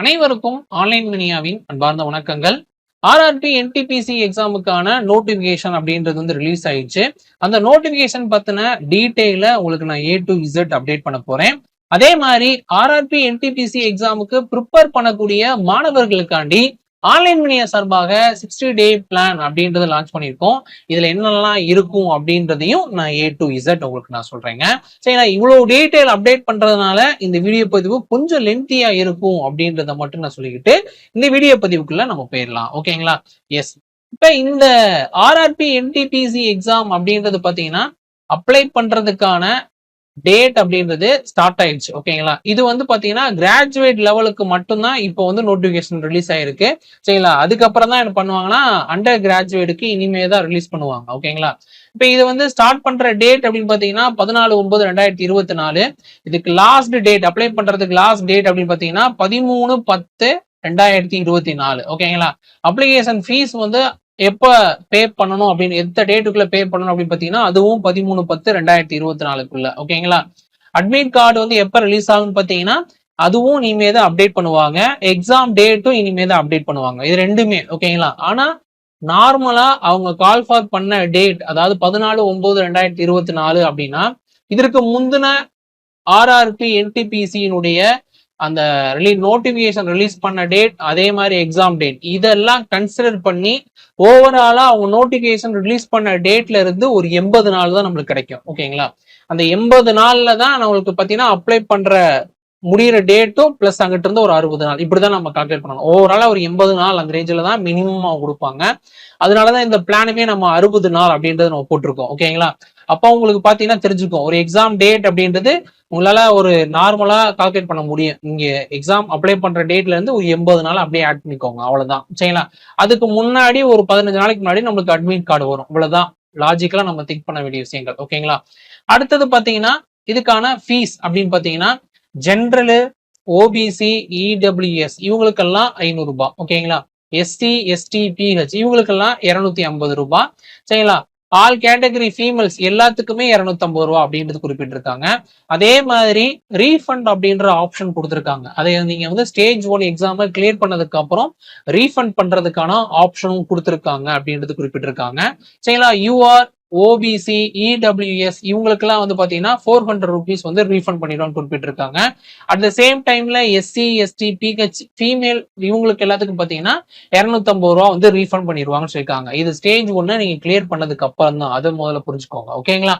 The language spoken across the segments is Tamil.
அனைவருக்கும் ஆன்லைன் மினியாவின் அன்பார்ந்த வணக்கங்கள். ஆர்ஆர்பி என்டிபிசி எக்ஸாமுக்கான நோட்டிபிகேஷன் அப்படின்றது வந்து ரிலீஸ் ஆயிடுச்சு. அந்த நோட்டிபிகேஷன் பத்தின டீட்டெயில உங்களுக்கு நான் ஏ டு இசட் அப்டேட் பண்ண போறேன். அதே மாதிரி ஆர்ஆர்பி என்டிபிசி எக்ஸாமுக்கு ப்ரிப்பேர் பண்ணக்கூடிய மாணவர்களுக்காண்டி ஆன்லைன் மணியா சார்பாக சிக்ஸ்டி டே பிளான் அப்படின்றத லான்ச் பண்ணியிருக்கோம். இதுல என்னெல்லாம் இருக்கும் அப்படின்றதையும் நான் ஏ டு இசட் உங்களுக்கு நான் சொல்றேங்க. சரி நான் இவ்வளவு டீட்டெயில் அப்டேட் பண்றதுனால இந்த வீடியோ பதிவு கொஞ்சம் லென்த்தியா இருக்கும் அப்படின்றத மட்டும் நான் சொல்லிக்கிட்டு இந்த வீடியோ பதிவுக்குள்ள நம்ம போயிடலாம். ஓகேங்களா எஸ் இப்ப இந்த ஆர்ஆர்பி என்டிபிசி எக்ஸாம் அப்படின்றது பாத்தீங்கன்னா அப்ளை பண்றதுக்கான டேட் அப்படின்றது ஸ்டார்ட் ஆயிடுச்சு ஓகேங்களா இது வந்து பாத்தீங்கன்னா கிராஜுவேட் லெவலுக்கு மட்டும்தான் இப்போ வந்து நோட்டிபிகேஷன் ரிலீஸ் ஆயிருக்கு. சரிங்களா? அதுக்கப்புறம் தான் என்ன பண்ணுவாங்கன்னா அண்டர் கிராஜுவேட்டுக்கு இனிமே தான் ரிலீஸ் பண்ணுவாங்க ஓகேங்களா இப்போ இது வந்து ஸ்டார்ட் பண்ற டேட் அப்படின்னு பாத்தீங்கன்னா பதினாலு ஒன்பது ரெண்டாயிரத்தி இருபத்தி நாலு. இதுக்கு லாஸ்ட் டேட் அப்ளை பண்றதுக்கு லாஸ்ட் டேட் அப்படின்னு பாத்தீங்கன்னா பதிமூணு பத்து ரெண்டாயிரத்தி இருபத்தி நாலு ஓகேங்களா அப்ளிகேஷன் ஃபீஸ் வந்து எப்போ பே பண்ணணும் அப்படின்னு எந்த டேட்டுக்குள்ள பே பண்ணணும் அப்படின்னு பார்த்தீங்கன்னா அதுவும் பதிமூணு பத்து ரெண்டாயிரத்தி இருபத்தி நாலுக்குள்ள. ஓகேங்களா அட்மிட் கார்டு வந்து எப்போ ரிலீஸ் ஆகும்னு பார்த்தீங்கன்னா அதுவும் இனிமே தான் அப்டேட் பண்ணுவாங்க. எக்ஸாம் டேட்டும் இனிமே தான் அப்டேட் பண்ணுவாங்க. இது ரெண்டுமே ஓகேங்களா ஆனால் நார்மலா அவங்க கால் ஃபார் பண்ண டேட் அதாவது பதினாலு ஒன்பது ரெண்டாயிரத்தி இருபத்தி நாலு அப்படின்னா இதற்கு முந்தின ஆர்ஆர்பி என்டிபிசியினுடைய அந்த ரிலீஸ் நோட்டிபிகேஷன் ரிலீஸ் பண்ண டேட் அதே மாதிரி எக்ஸாம் டேட் இதெல்லாம் கன்சிடர் பண்ணி ஓவராலா அவங்க நோட்டிபிகேஷன் ரிலீஸ் பண்ண டேட்ல இருந்து ஒரு எண்பது நாள் தான் நம்மளுக்கு கிடைக்கும். ஓகேங்களா அந்த எண்பது நாள்ல தான் நம்மளுக்கு பாத்தீங்கன்னா அப்ளை பண்ற முடியிற டேட்டும் பிளஸ் அங்கிட்ட இருந்து ஒரு அறுபது நாள். இப்படிதான் நம்ம கால்குலேட் பண்ணணும். ஓவராலா ஒரு எண்பது நாள் அந்த ரேஞ்சில் தான் மினிமமாக கொடுப்பாங்க. அதனாலதான் இந்த பிளானுமே நம்ம அறுபது நாள் அப்படின்றத நம்ம போட்டிருக்கோம். ஓகேங்களா அப்போ உங்களுக்கு பாத்தீங்கன்னா தெரிஞ்சுக்கும். ஒரு எக்ஸாம் டேட் அப்படின்றது உங்களால ஒரு நார்மலா கால்குலேட் பண்ண முடியும். இங்க எக்ஸாம் அப்ளை பண்ற டேட்ல இருந்து ஒரு எண்பது நாள் அப்படியே ஆட் பண்ணிக்கோங்க. அவ்வளவுதான். சரிங்களா? அதுக்கு முன்னாடி ஒரு பதினஞ்சு நாளைக்கு முன்னாடி நம்மளுக்கு அட்மிட் கார்டு வரும். இவ்வளவுதான் லாஜிக்கலா நம்ம திங்க் பண்ண வேண்டிய விஷயங்கள். ஓகேங்களா அடுத்தது பாத்தீங்கன்னா இதுக்கான ஃபீஸ் அப்படின்னு பாத்தீங்கன்னா ஜென்ரலு ஓபிசி இடபிள்யூஎஸ் இவங்களுக்கெல்லாம் ஐநூறு ரூபாய். ஓகேங்களா எஸ்டி எஸ்டி பிஹெச் இவங்களுக்கெல்லாம் இருநூத்தி ஐம்பது ரூபாய். சரிங்களா? ஆல் கேட்டகரி ஃபீமேல்ஸ் எல்லாத்துக்குமே இரநூத்தம்பது ரூபா அப்படின்றது குறிப்பிட்டிருக்காங்க. அதே மாதிரி ரீஃபண்ட் அப்படின்ற ஆப்ஷன் கொடுத்துருக்காங்க. அதை நீங்க வந்து ஸ்டேஜ் ஒன் எக்ஸாமை கிளியர் பண்ணதுக்கு அப்புறம் ரீஃபண்ட் பண்றதுக்கான ஆப்ஷனும் கொடுத்துருக்காங்க அப்படின்றது குறிப்பிட்டிருக்காங்க. சரிங்களா? யூஆர் ஓபிசி இடபிள்யூஎஸ் இவங்களுக்குலாம் வந்து பார்த்தீங்கன்னா ஃபோர் ஹண்ட்ரட் ருபீஸ் வந்து ரீஃபண்ட் பண்ணிடுவான்னு குறிப்பிட்டிருக்காங்க. அட் த சேம் டைம்ல எஸ்சி எஸ்டி பிஹெச் ஃபீமேல் இவங்களுக்கு எல்லாத்துக்கும் பார்த்தீங்கன்னா இரநூத்தம்பது ரூபா வந்து ரீஃபண்ட் பண்ணிடுவாங்கன்னு சொல்லியிருக்காங்க. இது ஸ்டேஜ் ஒன்று நீங்கள் கிளியர் பண்ணதுக்கு அப்புறம் தான் அதை முதல்ல புரிஞ்சுக்கோங்க. ஓகேங்களா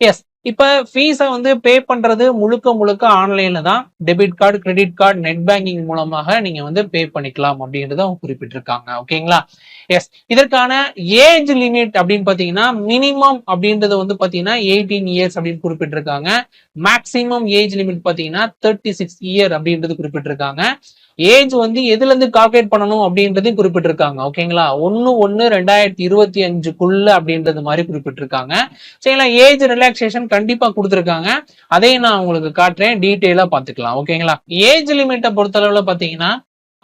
எஸ் இப்ப ஃபீஸை வந்து பே பண்றது முழுக்க முழுக்க ஆன்லைன்ல தான். Debit card credit card net banking மூலமாக நீங்க வந்து பே பண்ணிக்கலாம் அப்படின்றத அவங்க குறிப்பிட்டிருக்காங்க. ஓகேங்களா? எஸ் இதற்கான ஏஜ் லிமிட் அப்படின்னு பாத்தீங்கன்னா மினிமம் அப்படின்றது வந்து பாத்தீங்கன்னா எயிட்டீன் இயர்ஸ் அப்படின்னு குறிப்பிட்டிருக்காங்க. மேக்சிமம் ஏஜ் லிமிட் பாத்தீங்கன்னா தேர்ட்டி சிக்ஸ் இயர் அப்படின்றது குறிப்பிட்டிருக்காங்க. ஏஜ் வந்து எதுல இருந்து கால்குலேட் பண்ணணும் அப்படின்றதையும் குறிப்பிட்டிருக்காங்க. ஓகேங்களா ஒன்னு ஒன்னு ரெண்டாயிரத்தி இருபத்தி அஞ்சுக்குள்ள அப்படின்றது மாதிரி குறிப்பிட்டிருக்காங்க. சரிங்களா ஏஜ் ரிலாக்ஸேஷன் கண்டிப்பா கொடுத்துருக்காங்க. அதையும் நான் உங்களுக்கு காட்டுறேன். டீட்டெயிலா பாத்துக்கலாம் ஓகேங்களா ஏஜ் லிமிட்டை பொறுத்தளவுல பாத்தீங்கன்னா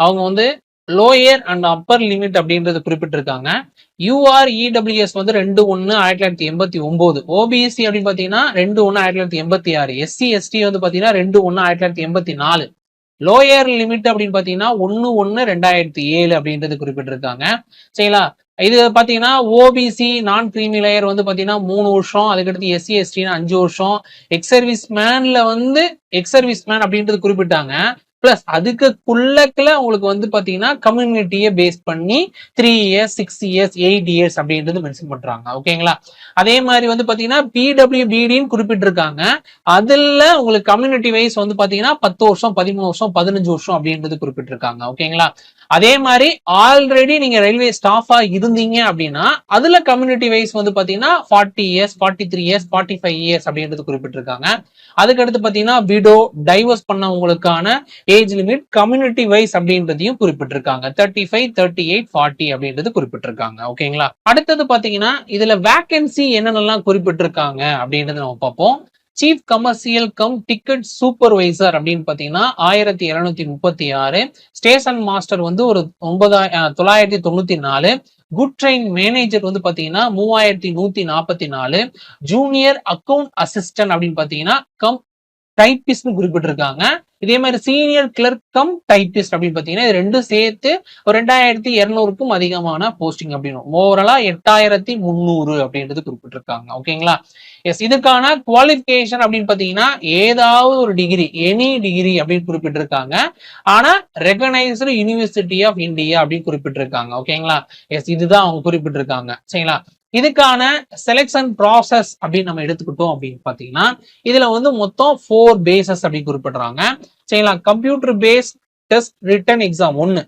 அவங்க வந்து லோயர் அண்ட் அப்பர் லிமிட் அப்படின்றது குறிப்பிட்டிருக்காங்க. யூஆர் இடபிள்யூஎஸ் வந்து ரெண்டு ஒன்னு ஆயிரத்தி தொள்ளாயிரத்தி எண்பத்தி ஒன்பது. ஓபிஎஸ்சி அப்படின்னு பாத்தீங்கன்னா ரெண்டு ஒன்னு ஆயிரத்தி தொள்ளாயிரத்தி எண்பத்தி ஆறு. எஸ்சி எஸ்டி வந்து பாத்தீங்கன்னா ரெண்டு ஒன்னு ஆயிரத்தி தொள்ளாயிரத்தி எண்பத்தி நாலு. லோயர் லிமிட் அப்படின்னு பாத்தீங்கன்னா ஒன்னு ஒன்னு ரெண்டாயிரத்தி ஏழு அப்படின்றது குறிப்பிட்டிருக்காங்க. சரிங்களா? இது பாத்தீங்கன்னா ஓபிசி நான் கிரீமி லேயர் வந்து பாத்தீங்கன்னா மூணு வருஷம் அதுக்கடுத்து எஸ்சி எஸ்டின்னு அஞ்சு வருஷம். எக்ஸ் சர்வீஸ் மேன்ல வந்து எக்ஸ் சர்வீஸ் மேன் அப்படின்றது குறிப்பிட்டாங்க. பிளஸ் அதுக்குள்ளக்குள்ள உங்களுக்கு வந்து பாத்தீங்கன்னா கம்யூனிட்டியை பேஸ் பண்ணி three years six years eight years அப்படின்றது மென்ஷன் பண்றாங்க. ஓகேங்களா? அதே மாதிரி வந்து பாத்தீங்கன்னா பிடபிள்யூபிடின்னு குறிப்பிட்டிருக்காங்க. அதுல உங்களுக்கு கம்யூனிட்டி வைஸ் வந்து பாத்தீங்கன்னா பத்து வருஷம் பதிமூணு வருஷம் பதினஞ்சு வருஷம் அப்படின்றது குறிப்பிட்டிருக்காங்க. ஓகேங்களா? அதே மாதிரி ஆல்ரெடி நீங்க ரயில்வே ஸ்டாஃபா இருந்தீங்க அப்படின்னா அதுல கம்யூனிட்டி வைஸ் வந்து பாத்தீங்கன்னா forty years forty three years forty five years அப்படின்றது குறிப்பிட்டிருக்காங்க. அதுக்கடுத்து பாத்தீங்கன்னா விடோ டைவர்ஸ் பண்ணவங்களுக்கான ஏஜ் லிமிட் கம்யூனிட்டி வைஸ் அப்படின்றதையும் குறிப்பிட்டிருக்காங்க. Thirty five thirty eight forty அப்படின்றது குறிப்பிட்டிருக்காங்க. ஓகேங்களா அடுத்தது பாத்தீங்கன்னா இதுல வேகன்சி என்னென்னலாம் குறிப்பிட்டிருக்காங்க அப்படின்றத நம்ம பார்ப்போம். Chief commercial cum ticket supervisor அப்படின்னு பாத்தீங்கன்னா ஆயிரத்தி இருநூத்தி முப்பத்தி ஆறு. ஸ்டேஷன் மாஸ்டர் வந்து ஒரு ஒன்பதாயிரம் தொள்ளாயிரத்தி தொண்ணூத்தி நாலு. குட் ட்ரெயின் மேனேஜர் வந்து பாத்தீங்கன்னா மூவாயிரத்தி நூத்தி நாற்பத்தி நாலு. ஜூனியர் அக்கவுண்ட் அசிஸ்டன்ட் அப்படின்னு பாத்தீங்கன்னா கம் டைப்பிஸ்ட்னு குறிப்பிட்டிருக்காங்க. இதே மாதிரி சீனியர் கிளர்க் கம் டைப்பிஸ்ட் அப்படின்னு பாத்தீங்கன்னா இது ரெண்டும் சேர்த்து ஒரு ரெண்டாயிரத்தி இருநூறுக்கும் அதிகமான போஸ்டிங் அப்படின்னு ஓவராலா எட்டாயிரத்தி முந்நூறு அப்படின்றது குறிப்பிட்டிருக்காங்க. ஓகேங்களா எஸ் இதுக்கான குவாலிஃபிகேஷன் அப்படின்னு பாத்தீங்கன்னா ஏதாவது ஒரு டிகிரி எனி டிகிரி அப்படின்னு குறிப்பிட்டிருக்காங்க. ஆனா ரெகனைஸ்டு யூனிவர்சிட்டி ஆஃப் இந்தியா அப்படின்னு குறிப்பிட்டிருக்காங்க. ஓகேங்களா எஸ் இதுதான் அவங்க குறிப்பிட்டிருக்காங்க. சரிங்களா? இதுக்கான செலெக்ஷன் ப்ராசஸ் அப்படின்னு நம்ம எடுத்துக்கிட்டோம் அப்படின்னு பார்த்தீங்கன்னா இதுல வந்து மொத்தம் ஃபோர் பேசஸ் அப்படின்னு குறிப்பிடுறாங்க. சரிங்களா? Computer base test written exam ஒன்று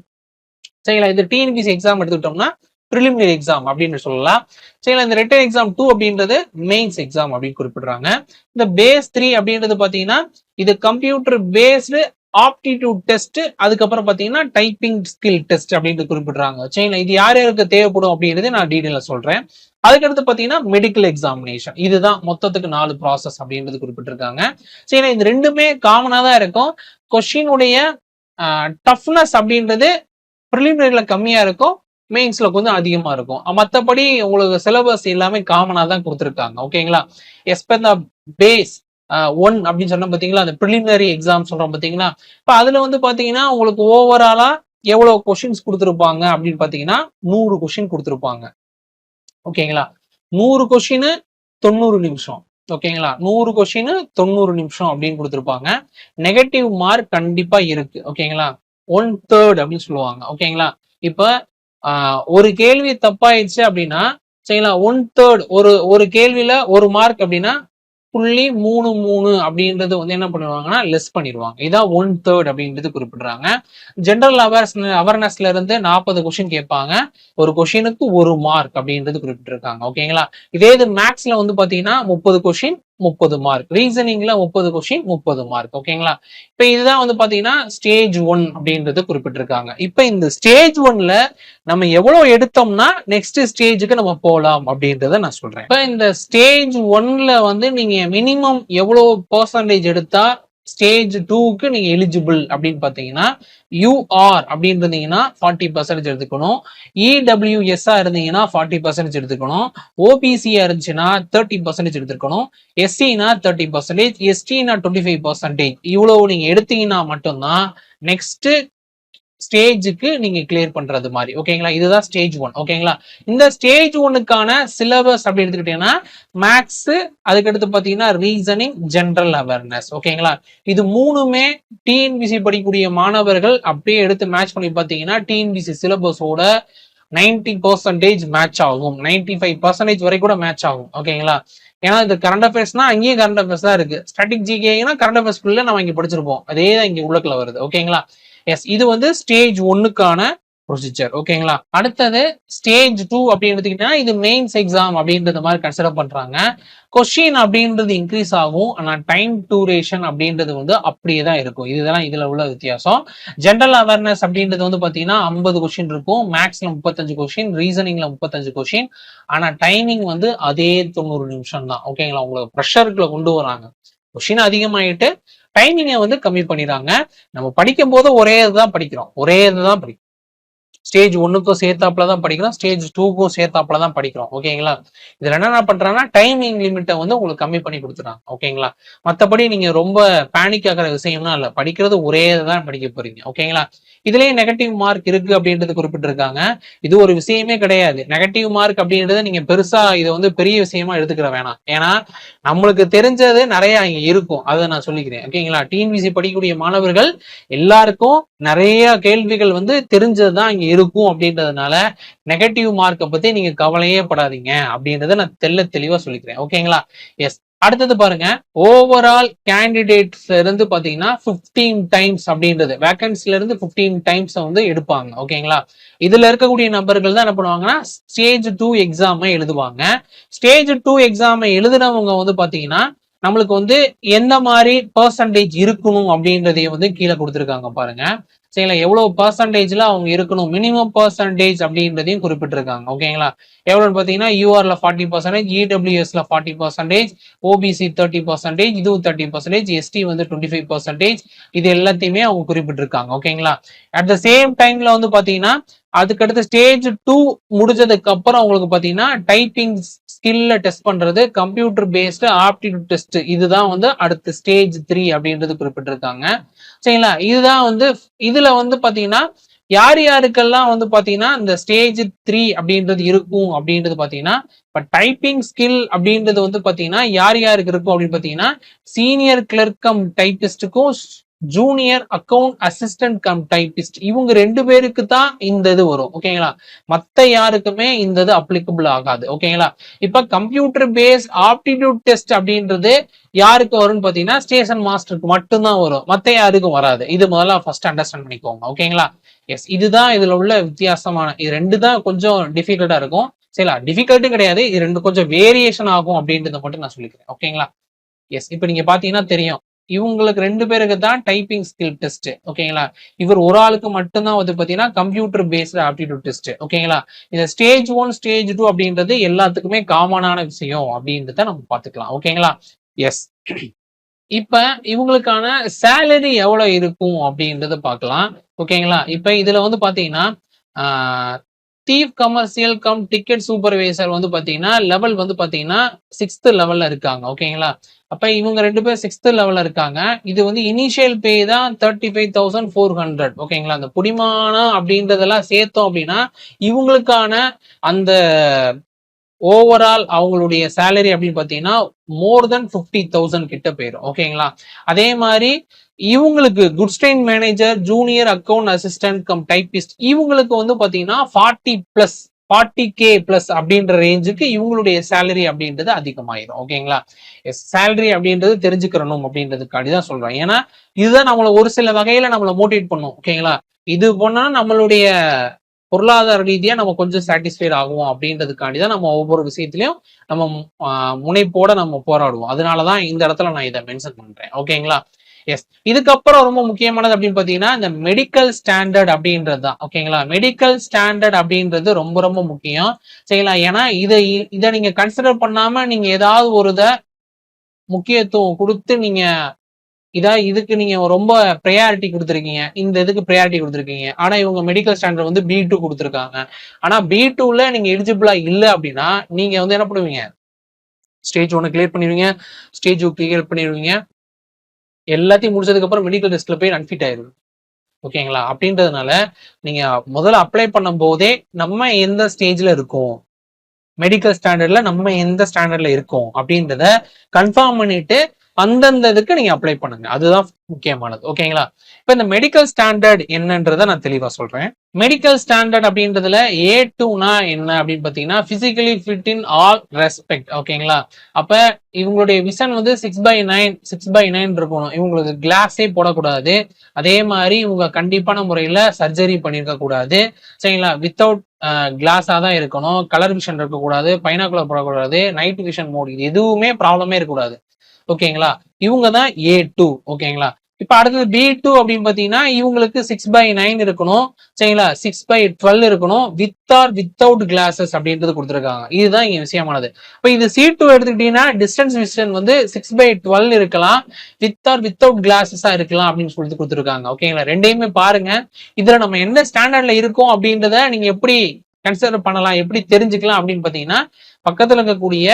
சரிங்களா? இது டிஎன்பிசி எக்ஸாம் எடுத்துக்கிட்டோம்னா ப்ரிலிமினரி எக்ஸாம் அப்படின்னு சொல்லலாம். சரிங்களா? இந்த ரிட்டன் எக்ஸாம் டூ அப்படின்றது மெயின்ஸ் எக்ஸாம் அப்படின்னு குறிப்பிடுறாங்க. இந்த பேஸ் த்ரீ அப்படின்றது பார்த்தீங்கன்னா இது கம்ப்யூட்டர் பேஸ்டு ஆப்டிடியூட் டெஸ்ட் அதுக்கப்புறம் பார்த்தீங்கன்னா டைப்பிங் ஸ்கில் டெஸ்ட் அப்படின்னு குறிப்பிடுறாங்க. சரிங்களா இது யார் யாருக்கு தேவைப்படும் அப்படிங்கிறது நான் டீடைல சொல்றேன். அதுக்கடுத்து பார்த்தீங்கன்னா மெடிக்கல் எக்ஸாமினேஷன் இதுதான் மொத்தத்துக்கு நாலு ப்ராசஸ் அப்படின்றது குறிப்பிட்டிருக்காங்க. சரிங்களா இது ரெண்டுமே காமனாக தான் இருக்கும். கொஷினுடைய டஃப்னஸ் அப்படின்றது ப்ரிலிமினரியில் கம்மியாக இருக்கும். மெயின்ஸ்ல கொஞ்சம் அதிகமா இருக்கும். மற்றபடி உங்களுக்கு சிலபஸ் எல்லாமே காமனா தான் கொடுத்துருக்காங்க. ஓகேங்களா எஸ்பெர் த பேஸ் ஒன் அப்படின்னு சொன்னா பாத்தீங்களா அந்த ப்ரிலிமினரி எக்ஸாம் சொல்றோம் பாத்தீங்களா? இப்ப அதுல வந்து பாத்தீங்கன்னா உங்களுக்கு ஓவராலா எவ்வளவு கொஸ்டின்ஸ் கொடுத்துருப்பாங்க அப்படின்னு பாத்தீங்கன்னா நூறு கொஸ்டின் கொடுத்துருப்பாங்க. ஓகேங்களா? நூறு கொஸ்டின் தொண்ணூறு நிமிஷம். ஓகேங்களா? நூறு கொஸ்டின் தொண்ணூறு நிமிஷம் அப்படின்னு கொடுத்துருப்பாங்க. நெகட்டிவ் மார்க் கண்டிப்பா இருக்கு. ஓகேங்களா? ஒன் தேர்ட் அப்படின்னு சொல்லுவாங்க. ஓகேங்களா? இப்ப ஒரு கேள்வி தப்பாயிடுச்சு அப்படின்னா சரிங்களா? ஒன் தேர்ட் ஒரு ஒரு கேள்வியில ஒரு மார்க் அப்படின்னா புள்ளி மூணு மூணு அப்படின்றது வந்து என்ன பண்ணுவாங்கன்னா லெஸ் பண்ணிடுவாங்க. இதான் ஒன் தேர்ட் அப்படின்றது குறிப்பிடுறாங்க. ஜென்ரல் அவேர்ஸ் அவேர்னஸ்ல இருந்து நாற்பது கொஷின் கேட்பாங்க. ஒரு கொஷினுக்கு ஒரு மார்க் அப்படின்றது குறிப்பிட்டிருக்காங்க. ஓகேங்களா இதே இது மேக்ஸ்ல வந்து பாத்தீங்கன்னா முப்பது கொஷின் முப்பது மார்க் ரீசனிங்ல முப்பது கொஸ்டின் முப்பது மார்க் ஓகேங்களா இப்ப இதுதான் வந்து பாத்தீங்கன்னா ஸ்டேஜ் ஒன் அப்படின்றது குறிப்பிட்டிருக்காங்க. இப்ப இந்த ஸ்டேஜ் ஒன்ல நம்ம எவ்வளவு எடுத்தோம்னா நெக்ஸ்ட் ஸ்டேஜுக்கு நம்ம போகலாம் அப்படின்றத நான் சொல்றேன். இப்ப இந்த ஸ்டேஜ் ஒன்ல வந்து நீங்க மினிமம் எவ்வளவு பர்சன்டேஜ் எடுத்தா ஸ்டேஜ் டூக்கு நீங்க எலிஜிபிள் அப்படின்னு பாத்தீங்கன்னா யூஆர் அப்படின்னு இருந்தீங்கன்னா ஃபார்ட்டி பர்சன்டேஜ் எடுத்துக்கணும். இடபிள்யூஎஸ்ஆ இருந்தீங்கன்னா ஃபார்ட்டி பர்சன்டேஜ் எடுத்துக்கணும். ஓபிசியா இருந்துச்சுன்னா தேர்ட்டி பர்சன்டேஜ் எடுத்துக்கணும். எஸ்சினா தேர்ட்டி பர்சன்டேஜ் எஸ்டினா டுவெண்ட்டி ஃபைவ் பர்சன்டேஜ் இவ்வளவு நீங்க எடுத்தீங்கன்னா மட்டும்தான் நெக்ஸ்ட் ஸ்டேஜுக்கு நீங்க கிளியர் பண்றது மாதிரி. ஓகேங்களா? இதுதான் ஸ்டேஜ் ஒன் ஓகேங்களா? இந்த ஸ்டேஜ் ஒன்னுக்கான சிலபஸ் அப்படி எடுத்துக்கிட்டீங்கன்னா மேக்ஸ் அதுக்கடுத்து பாத்தீங்கன்னா ரீசனிங் ஜென்ரல் அவேர்னஸ் ஓகேங்களா? இது மூணுமே டிஎன்பிசி படிக்கக்கூடிய மாணவர்கள் அப்படியே எடுத்து மேட்ச் பண்ணி பாத்தீங்கன்னா டிஎன்பிசி சிலபஸோட நைன்டி பர்சன்டேஜ் மேட்ச் ஆகும். நைன்டி ஃபைவ் பர்சன்டேஜ் வரை கூட மேட்ச் ஆகும். ஓகேங்களா? ஏன்னா இது கரண்ட் அஃபேர்ஸ்னா அங்கேயும் கரண்ட் அஃபேர்ஸ் தான் இருக்கு. ஸ்டாட்டிக் ஜிகேனா கரண்ட் அஃபேர்ஸ் அஃபேர்ஸ்குள்ள நம்ம இங்க படிச்சிருப்போம். அதே தான் இங்க உள்ளக்குள்ள வருது. ஓகேங்களா? எஸ் இது வந்து ஸ்டேஜ் ஒன்னுக்கான ப்ரொசீஜர் ஓகேங்களா அடுத்தது ஸ்டேஜ் டூ அப்படின்னு எடுத்துக்கிட்டீங்கன்னா இது மெயின்ஸ் எக்ஸாம் அப்படின்றது மாதிரி கன்சிடர் பண்றாங்க. கொஸ்டின் அப்படின்றது இன்க்ரீஸ் ஆகும் ஆனால் டைம் டூரேஷன் அப்படின்றது வந்து அப்படியே தான் இருக்கும். இதுதான் இதுல உள்ள வித்தியாசம். ஜென்ரல் அவேர்னஸ் அப்படின்றது வந்து பாத்தீங்கன்னா ஐம்பது கொஸ்டின் இருக்கும். மேக்ஸ்ல முப்பத்தஞ்சு கொஸ்டின் ரீசனிங்ல முப்பத்தஞ்சு கொஸ்டின் ஆனா டைமிங் வந்து அதே தொண்ணூறு நிமிஷம் தான் ஓகேங்களா உங்களுக்கு ப்ரெஷருக்குள்ள கொண்டு வராங்க. கொஸ்டின் அதிகமாயிட்டு டைமிங்கை வந்து கம்மி பண்ணிடுறாங்க. நம்ம படிக்கும் போது ஒரே இதுதான் படிக்கிறோம். ஒரே இதுதான் படிக்கிறோம். ஸ்டேஜ் ஒன்னுக்கும் சேர்த்தாப்புல தான் படிக்கிறோம் ஸ்டேஜ் டூக்கும் சேர்த்தாப்புல தான் படிக்கிறோம். ஓகேங்களா? இதுல என்ன பண்ணுறாங்கன்னா டைமிங் லிமிட்டை வந்து உங்களுக்கு கம்மி பண்ணி கொடுத்துறாங்க. ஓகேங்களா? மத்தபடி நீங்க ரொம்ப பேனிக் ஆகிற விஷயம்லாம் இல்ல. படிக்கிறது ஒரே தான் படிக்க போறீங்க. ஓகேங்களா? இதுலயே நெகட்டிவ் மார்க் இருக்கு அப்படின்றது குறிப்பிட்டிருக்காங்க. இது ஒரு விஷயமே கிடையாது. நெகட்டிவ் மார்க் அப்படின்றத நீங்க பெருசா இதை வந்து பெரிய விஷயமா எடுத்துக்கிற வேணாம். ஏன்னா நம்மளுக்கு தெரிஞ்சது நிறைய இங்க இருக்கும். அதை நான் சொல்லிக்கிறேன். ஓகேங்களா? டிஎன்பிசி படிக்கக்கூடிய மாணவர்கள் எல்லாருக்கும் நிறைய கேள்விகள் வந்து தெரிஞ்சது தான் இங்க இருக்கும் அப்படின்றதுனால நெகட்டிவ் மார்க்கை பத்தி நீங்க கவலையே படாதீங்க அப்படின்றத நான் தெள்ள தெளிவா சொல்லிக்கிறேன். ஓகேங்களா? எஸ் அடுத்தது பாருங்க. ஓவரால் கேண்டிடேட்ஸ்ல இருந்து பாத்தீங்கன்னா 15 டைம்ஸ் அப்படின்றது. வேகன்சில இருந்து 15 டைம்ஸ் வந்து எடுப்பாங்க. ஓகேங்களா? இதுல இருக்கக்கூடிய நபர்கள் தான் என்ன பண்ணுவாங்கன்னா ஸ்டேஜ் டூ எக்ஸாமை எழுதுவாங்க. ஸ்டேஜ் டூ எக்ஸாமை எழுதுனவங்க வந்து பாத்தீங்கன்னா நம்மளுக்கு வந்து எந்த மாதிரி பர்சன்டேஜ் இருக்கணும் அப்படின்றதையும் வந்து கீழே கொடுத்துருக்காங்க பாருங்க. சரிங்களா? எவ்வளவு பர்சன்டேஜ்ல அவங்க இருக்கணும்? மினிமம் பர்சன்டேஜ் அப்படின்றதையும் குறிப்பிட்டிருக்காங்க. ஓகேங்களா? எவ்வளவுன்னு பாத்தீங்கன்னா யூஆர்ல forty percentage இடபிள்யூஎஸ்ல forty percentage OBC thirty percentage இதுவும் தேர்ட்டி பர்சன்டேஜ் எஸ்டி வந்து டுவெண்ட்டி ஃபைவ் பர்சன்டேஜ் இது எல்லாத்தையுமே அவங்க குறிப்பிட்டிருக்காங்க. ஓகேங்களா? அட் த சேம் டைம்ல வந்து பாத்தீங்கன்னா அதுக்கடுத்து ஸ்டேஜ் டூ முடிஞ்சதுக்கு அப்புறம் உங்களுக்கு பாத்தீங்கன்னா டைப்பிங் ஸ்கில்ல டெஸ்ட் பண்றது கம்ப்யூட்டர் பேஸ்டு ஆப்டிடியூட் டெஸ்ட் இதுதான் வந்து அடுத்த ஸ்டேஜ் த்ரீ அப்படின்றது குறிப்பிட்டிருக்காங்க. சரிங்களா? இதுதான் வந்து இதுல வந்து பாத்தீங்கன்னா யார் யாருக்கெல்லாம் வந்து பாத்தீங்கன்னா இந்த ஸ்டேஜ் த்ரீ அப்படின்றது இருக்கும் அப்படின்றது பாத்தீங்கன்னா இப்ப டைப்பிங் ஸ்கில் அப்படின்றது வந்து பாத்தீங்கன்னா யார் யாருக்கு இருக்கும் அப்படின்னு பாத்தீங்கன்னா சீனியர் கிளர்க்கம் டைப்பிஸ்டுக்கும் junior account assistant cum typist இவங்க ரெண்டு பேருக்கு தான் இந்த இது வரும். ஓகேங்களா மத்த யாருக்குமே இந்த இது அப்ளிகபிள் ஆகாது. ஓகேங்களா இப்ப கம்ப்யூட்டர் பேஸ் ஆப்டிடியூட் டெஸ்ட் அப்படின்றது யாருக்கு வரும்னு பாத்தீங்கன்னா ஸ்டேஷன் மாஸ்டருக்கு மட்டும்தான் வரும். மத்த யாருக்கும் வராது. இது முதல்ல ஃபர்ஸ்ட் அண்டர்ஸ்டாண்ட் பண்ணிக்கோங்க. ஓகேங்களா எஸ் இதுதான் இதுல உள்ள வித்தியாசமான இது ரெண்டு தான் கொஞ்சம் டிஃபிகல்ட்டா இருக்கும். சரிங்களா டிஃபிகல்ட்டும் கிடையாது. இது ரெண்டு கொஞ்சம் வேரியேஷன் ஆகும் அப்படின்றத மட்டும் நான் சொல்லிக்கிறேன். ஓகேங்களா எஸ் இப்போ நீங்க பாத்தீங்கன்னா தெரியும். இவங்களுக்கு ரெண்டு பேருக்கு தான் டைப்பிங் ஸ்கில் டெஸ்ட் ஓகேங்களா இவர் ஒரு ஆளுக்கு மட்டும்தான் வந்து பாத்தீங்கன்னா கம்ப்யூட்டர் பேஸ்டு ஆப்டிடியூட் டெஸ்ட் ஓகேங்களா இந்த ஸ்டேஜ் ஒன் ஸ்டேஜ் டூ அப்படின்றது எல்லாத்துக்குமே காமனான விஷயம் அப்படின்றத நம்ம பாத்துக்கலாம் ஓகேங்களா எஸ் இப்ப இவங்களுக்கான சேலரி எவ்வளவு இருக்கும் அப்படின்றத பார்க்கலாம் ஓகேங்களா இப்ப இதுல வந்து பாத்தீங்கன்னா தீவ் கமர்ஷியல் கம் டிக்கெட் சூப்பர்வைசர் வந்து பாத்தீங்கன்னா லெவல் வந்து பாத்தீங்கன்னா சிக்ஸ்த் லெவல்ல இருக்காங்க. ஓகேங்களா அப்ப இவங்க ரெண்டு பேர் சிக்ஸ்த் லெவல்ல இருக்காங்க. இது வந்து இனிஷியல் பே தான் thirty five thousand four hundred ஓகேங்களா அந்த புடிமானம் அப்படின்றதெல்லாம் சேர்த்தோம் அப்படின்னா இவங்களுக்கான அந்த ஓவரால் அவங்களுடைய சேலரி அப்படின்னு பாத்தீங்கன்னா மோர் தென் ஃபிஃப்டி தௌசண்ட் கிட்ட போயிடும் ஓகேங்களா அதே மாதிரி இவங்களுக்கு goods train manager junior account assistant cum typist இவங்களுக்கு வந்து பாத்தீங்கன்னா forty plus forty K plus அப்படின்ற ரேஞ்சுக்கு இவங்களுடைய சேலரி அப்படின்றது அதிகமாயிரும். ஓகேங்களா எஸ் சேலரி அப்படின்றது தெரிஞ்சுக்கிறணும் அப்படின்றதுக்காண்டி தான் சொல்றேன். ஏன்னா இதுதான் நம்மளை ஒரு சில வகையில நம்மளை மோட்டிவேட் பண்ணும். ஓகேங்களா இது போனா நம்மளுடைய பொருளாதார ரீதியா நம்ம கொஞ்சம் சாட்டிஸ்ஃபைட் ஆகும் அப்படின்றதுக்காண்டி தான் நம்ம ஒவ்வொரு விஷயத்திலையும் நம்ம முனைப்போட நம்ம போராடுவோம். அதனாலதான் இந்த இடத்துல நான் இதை மென்ஷன் பண்றேன். ஓகேங்களா எஸ் இதுக்கப்புறம் ரொம்ப முக்கியமானது அப்படின்னு பாத்தீங்கன்னா இந்த மெடிக்கல் ஸ்டாண்டர்ட் அப்படின்றது தான். ஓகேங்களா மெடிக்கல் ஸ்டாண்டர்ட் அப்படின்றது ரொம்ப ரொம்ப முக்கியம். சரிங்களா? ஏன்னா இதை இதை நீங்க கன்சிடர் பண்ணாம நீங்க ஏதாவது ஒரு இதை முக்கியத்துவம் கொடுத்து நீங்க இதா இதுக்கு நீங்க ரொம்ப ப்ரையாரிட்டி கொடுத்துருக்கீங்க. இந்த இதுக்கு ப்ரையாரிட்டி கொடுத்துருக்கீங்க. ஆனா இவங்க மெடிக்கல் ஸ்டாண்டர்ட் வந்து பி டூ கொடுத்துருக்காங்க. ஆனா பி டூல நீங்க எலிஜிபிளா இல்லை அப்படின்னா நீங்க வந்து என்ன பண்ணுவீங்க? ஸ்டேஜ் ஒன்று கிளியர் பண்ணிடுவீங்க. ஸ்டேஜ் டூ கிளியர் பண்ணிடுவீங்க. எல்லாத்தையும் முடிச்சதுக்கு அப்புறம் மெடிக்கல் டெஸ்ட்ல போய் அன்ஃபிட் ஆயிரும் ஓகேங்களா அப்படின்றதுனால நீங்க முதல்ல அப்ளை பண்ணும் போதே நம்ம எந்த ஸ்டேஜ்ல இருக்கோம்? மெடிக்கல் ஸ்டாண்டர்ட்ல நம்ம எந்த ஸ்டாண்டர்ட்ல இருக்கோம்? அப்படின்றத கன்ஃபார்ம் பண்ணிட்டு அந்தந்த இதுக்கு நீங்க அப்ளை பண்ணுங்க. அதுதான் முக்கியமானது. ஓகேங்களா இப்ப இந்த மெடிக்கல் ஸ்டாண்டர்ட் என்னன்றத நான் தெளிவா சொல்றேன். மெடிக்கல் ஸ்டாண்டர்ட் அப்படின்றதுல ஏ டூனா என்ன அப்படின்னு பாத்தீங்கன்னா physically fit in all respect ஓகேங்களா அப்ப இவங்களுடைய விஷன் வந்து six by nine six by nine இருக்கணும். இவங்களுக்கு கிளாஸே போடக்கூடாது. அதே மாதிரி இவங்க கண்டிப்பான முறையில சர்ஜரி பண்ணிருக்க கூடாது. சரிங்களா? வித்தவுட் கிளாஸா தான் இருக்கணும். கலர் விஷன் இருக்கக்கூடாது. பைனாக்குலர் போடக்கூடாது. நைட் விஷன் மோட் இது எதுவுமே ப்ராப்ளமே இருக்கக்கூடாது. ஓகேங்களா? இவங்க தான் ஏ டூ ஓகேங்களா? இப்ப அடுத்தது பி டூ அப்படின்னு பாத்தீங்கன்னா இவங்களுக்கு சிக்ஸ் பை நைன் இருக்கணும். சரிங்களா? சிக்ஸ் பை டுவெல் இருக்கணும். வித் ஆர் வித்தவுட் கிளாஸஸ் அப்படின்றது கொடுத்துருக்காங்க. இதுதான் இங்க விஷயமானது. இப்ப இது சி டூ எடுத்துக்கிட்டீங்கன்னா டிஸ்டன்ஸ் மிஷன் வந்து சிக்ஸ் பை டுவெல் இருக்கலாம். வித் ஆர் வித்தவுட் கிளாஸஸா இருக்கலாம் அப்படின்னு சொல்லிட்டு கொடுத்துருக்காங்க. ஓகேங்களா? ரெண்டையுமே பாருங்க. இதுல நம்ம என்ன ஸ்டாண்டர்ட்ல இருக்கோம் அப்படின்றத நீங்க எப்படி கன்சிடர் பண்ணலாம் எப்படி தெரிஞ்சுக்கலாம் அப்படின்னு பாத்தீங்கன்னா பக்கத்துல இருக்கக்கூடிய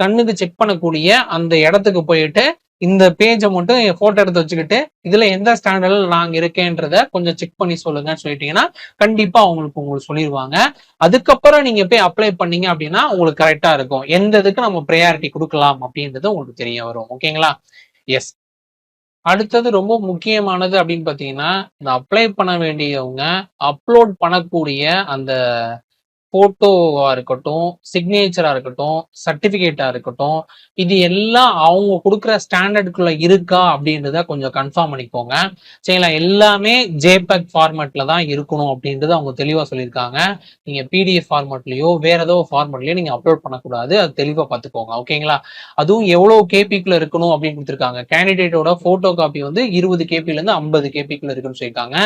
கண்ணுக்கு செக் பண்ணக்கூடிய அந்த இடத்துக்கு போயிட்டு இந்த பேஜை மட்டும் போட்டோ எடுத்து வச்சுக்கிட்டு இதுல எந்த ஸ்டாண்டர்ட்ல நாங்க இருக்கேன்றத கொஞ்சம் செக் பண்ணி சொல்லுங்கன்னு சொல்லிட்டீங்கன்னா கண்டிப்பா அவங்களுக்கு உங்களுக்கு சொல்லிடுவாங்க அதுக்கப்புறம் நீங்க போய் அப்ளை பண்ணீங்க அப்படின்னா உங்களுக்கு கரெக்டா இருக்கும். எந்த இதுக்கு நம்ம ப்ரையாரிட்டி கொடுக்கலாம் அப்படின்றது உங்களுக்கு தெரிய வரும். ஓகேங்களா? எஸ் அடுத்தது ரொம்ப முக்கியமானது அப்படின்னு பாத்தீங்கன்னா இந்த அப்ளை பண்ண வேண்டியவங்க அப்லோட் பண்ணக்கூடிய அந்த போட்டோவா இருக்கட்டும் சிக்னேச்சரா இருக்கட்டும் சர்டிபிகேட்டா இருக்கட்டும் இது எல்லாம் அவங்க கொடுக்குற ஸ்டாண்டர்டுக்குள்ள இருக்கா அப்படின்றத கொஞ்சம் கன்ஃபார்ம் பண்ணிக்கோங்க. சரிங்களா? எல்லாமே ஜேபேக் ஃபார்மேட்ல தான் இருக்கணும் அப்படின்றத அவங்க தெளிவா சொல்லியிருக்காங்க. நீங்க பிடிஎஃப் ஃபார்மேட்லயோ வேற ஏதோ ஃபார்மேட்லயோ நீங்க அப்லோட் பண்ணக்கூடாது. அது தெளிவா பார்த்துக்கோங்க. ஓகேங்களா அதுவும் எவ்வளவு கேபிக்குள்ள இருக்கணும் அப்படின்னு கொடுத்துருக்காங்க. கேண்டிடேட்டோட போட்டோ காப்பி வந்து இருபது கேபில இருந்து ஐம்பது கேபிக்குள்ள இருக்குன்னு சொல்லியிருக்காங்க.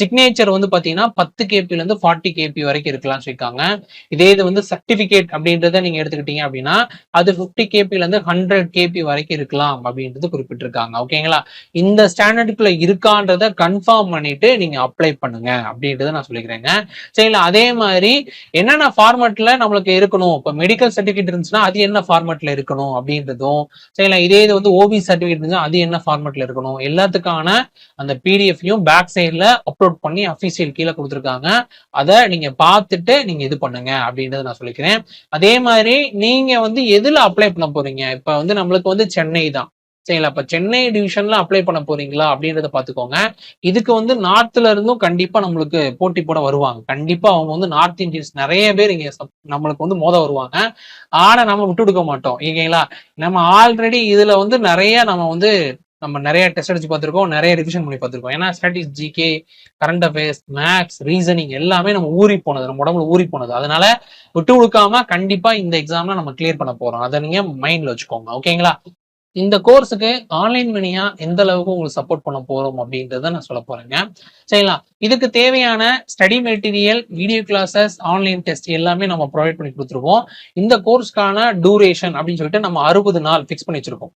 சிக்னேச்சர் வந்து பாத்தீங்கன்னா பத்து கேபில இருந்து ஃபார்ட்டி கேபி வரைக்கும் இருக்கலாம்னு சொல்லியிருக்காங்க. இதே இது வந்து சர்டிபிகேட் அப்படின்றத நீங்க எடுத்துக்கிட்டீங்க அப்படின்னா அது பிப்டி கேபில இருந்து ஹண்ட்ரட் கேபி வரைக்கும் இருக்கலாம் அப்படின்றது குறிப்பிட்டிருக்காங்க. ஓகேங்களா இந்த ஸ்டாண்டர்டுக்குள்ள இருக்கான்றத கன்ஃபார்ம் பண்ணிட்டு நீங்க அப்ளை பண்ணுங்க அப்படின்றத நான் சொல்லிக்கிறேங்க. சரிங்களா? அதே மாதிரி என்னென்ன ஃபார்மேட்ல நம்மளுக்கு இருக்கணும்? இப்போ மெடிக்கல் சர்டிஃபிகேட் இருந்துச்சுன்னா அது என்ன ஃபார்மேட்ல இருக்கணும் அப்படின்றதும் சரிங்களா? இதே இது வந்து ஓபி சர்டிஃபிகேட் இருந்துச்சுன்னா அது என்ன ஃபார்மேட்ல இருக்கணும்? எல்லாத்துக்கான அந்த பிடிஎஃப்யும் பேக் சைட்ல அப்லோட் பண்ணி அஃபீஷியல் கீழே கொடுத்துருக்காங்க. அதை நீங்க பார்த்துட்டு நீங்க இது பண்ணுங்க அப்படின்றத நான் சொல்லிக்கிறேன். அதே மாதிரி நீங்க வந்து எதுல அப்ளை பண்ண போறீங்க? இப்ப வந்து நம்மளுக்கு வந்து சென்னை தான். சரிங்களா? இப்ப சென்னை டிவிஷன்ல அப்ளை பண்ண போறீங்களா? அப்படின்றத பாத்துக்கோங்க. இதுக்கு வந்து நார்த்ல இருந்தும் கண்டிப்பா நம்மளுக்கு போட்டி போட வருவாங்க. கண்டிப்பா அவங்க வந்து நார்த் இந்தியன்ஸ் நிறைய பேர் இங்க நம்மளுக்கு வந்து மோத வருவாங்க. ஆனா நம்ம விட்டு கொடுக்க மாட்டோம். ஓகேங்களா நம்ம ஆல்ரெடி இதுல வந்து நிறைய நம்ம வந்து நம்ம நிறைய டெஸ்ட் அடிச்சு பார்த்துருக்கோம் நிறைய ரிவிஷன் பண்ணி பார்த்துருக்கோம். ஏன்னா static GK current affairs maths reasoning எல்லாமே நம்ம ஊறி போனது நம்ம உடம்புல ஊறி போனது. அதனால விட்டு கொடுக்காம கண்டிப்பா இந்த எக்ஸாம்ல நம்ம கிளியர் பண்ண போறோம். அதை நீங்க மைண்ட்ல வச்சுக்கோங்க. ஓகேங்களா இந்த கோர்ஸுக்கு ஆன்லைன் மணியா எந்த அளவுக்கு உங்களுக்கு சப்போர்ட் பண்ண போறோம் அப்படின்றத நான் சொல்ல போறேங்க. சரிங்களா? இதுக்கு தேவையான study material video classes online test எல்லாமே நம்ம ப்ரொவைட் பண்ணி கொடுத்துருவோம் இந்த கோர்ஸ்க்கான டூரேஷன் அப்படின்னு சொல்லிட்டு நம்ம அறுபது நாள் ஃபிக்ஸ் பண்ணி வச்சிருக்கோம்.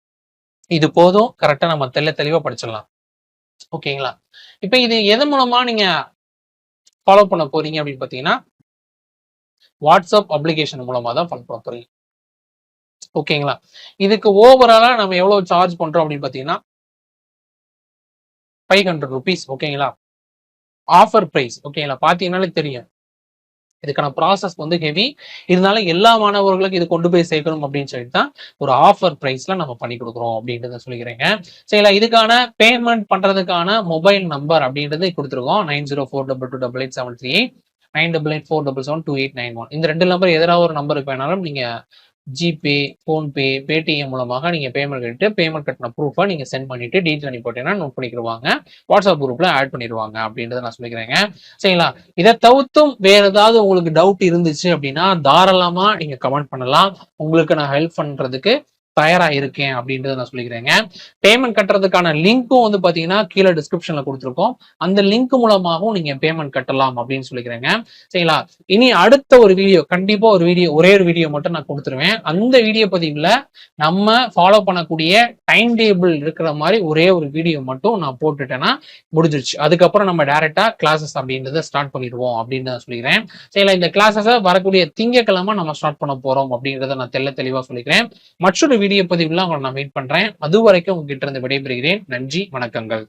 இது போதும். கரெக்டாக நம்ம தெள்ள தெளிவாக படிச்சிடலாம். ஓகேங்களா? இப்போ இது எதன் மூலமா நீங்க ஃபாலோ பண்ண போறீங்க அப்படின்னு பார்த்தீங்கன்னா வாட்ஸ்அப் அப்ளிகேஷன் மூலமா தான் ஃபாலோ பண்ண போறீங்க. ஓகேங்களா? இதுக்கு ஓவராலா நம்ம எவ்வளவு சார்ஜ் பண்றோம் அப்படின்னு பார்த்தீங்கன்னா ஃபைவ் ஹண்ட்ரட் ருபீஸ் ஓகேங்களா? ஆஃபர் ப்ரைஸ் ஓகேங்களா? பார்த்தீங்கன்னாலே தெரியும். இதுக்கான ப்ராசஸ் வந்து ஹெவி இருந்தாலும் எல்லா மாணவர்களுக்கும் இது கொண்டு போய் சேர்க்கணும் அப்படின்னு சொல்லிட்டு தான் ஒரு ஆஃபர் ப்ரைஸ்ல நம்ம பண்ணி கொடுக்குறோம் அப்படின்றத சொல்லிக்கிறேங்க. சரிங்களா? இதுக்கான பேமெண்ட் பண்றதுக்கான மொபைல் நம்பர் அப்படின்றது கொடுத்துருக்கோம். Nine zero four double two double eight seven three eight nine double eight four double seven two eight nine one இந்த ரெண்டு நம்பர் எதிராக ஒரு நம்பருக்கு வேணாலும் நீங்க ஜிபே ஃபோன்பே பேடிஎம் மூலமாக நீங்கள் பேமெண்ட் கட்டிட்டு பேமெண்ட் கட்டின ப்ரூஃபை நீங்கள் சென்ட் பண்ணிட்டு டீட்டெயில் அனுப்பி போட்டீங்கன்னா நோட் பண்ணிக்கிடுவாங்க வாட்ஸ்அப் குரூப்பில் ஆட் பண்ணிடுவாங்க அப்படின்றத நான் சொல்லிக்கிறேங்க. சரிங்களா? இதை தவிர்த்தும் வேற ஏதாவது உங்களுக்கு டவுட் இருந்துச்சு அப்படின்னா தாராளமாக நீங்கள் கமெண்ட் பண்ணலாம். உங்களுக்கு நான் ஹெல்ப் பண்ணுறதுக்கு தயாரா இருக்கேன் அப்படின்றத நான் சொல்லிக்கிறேங்க. பேமெண்ட் கட்டுறதுக்கான லிங்க்கும் வந்து பாத்தீங்கன்னா கீழே டிஸ்கிரிப்ஷன்ல கொடுத்துருக்கோம். அந்த லிங்க் மூலமாகவும் நீங்க பேமெண்ட் கட்டலாம் அப்படின்னு சொல்லிக்கிறேங்க. சரிங்களா? இனி அடுத்த ஒரு வீடியோ கண்டிப்பா ஒரு வீடியோ ஒரே ஒரு வீடியோ மட்டும் நான் கொடுத்துருவேன். அந்த வீடியோ பதிவுல நம்ம ஃபாலோ பண்ணக்கூடிய டைம் டேபிள் இருக்கிற மாதிரி ஒரே ஒரு வீடியோ மட்டும் நான் போட்டுட்டேன்னா முடிஞ்சிருச்சு. அதுக்கப்புறம் நம்ம டைரக்டா கிளாஸஸ் அப்படின்றத ஸ்டார்ட் பண்ணிடுவோம் அப்படின்னு சொல்லிக்கிறேன். சரிங்களா? இந்த கிளாஸஸை வரக்கூடிய திங்கக்கிழமை நம்ம ஸ்டார்ட் பண்ண போறோம் அப்படின்றத நான் தெல்ல தெளிவா சொல்லிக்கிறேன். மற்றொரு வீடியோ பதிவுலாம் உங்களை நான் மீட் பண்றேன். அது வரைக்கும் உங்ககிட்ட இருந்து விடைபெறுகிறேன். நன்றி வணக்கங்கள்.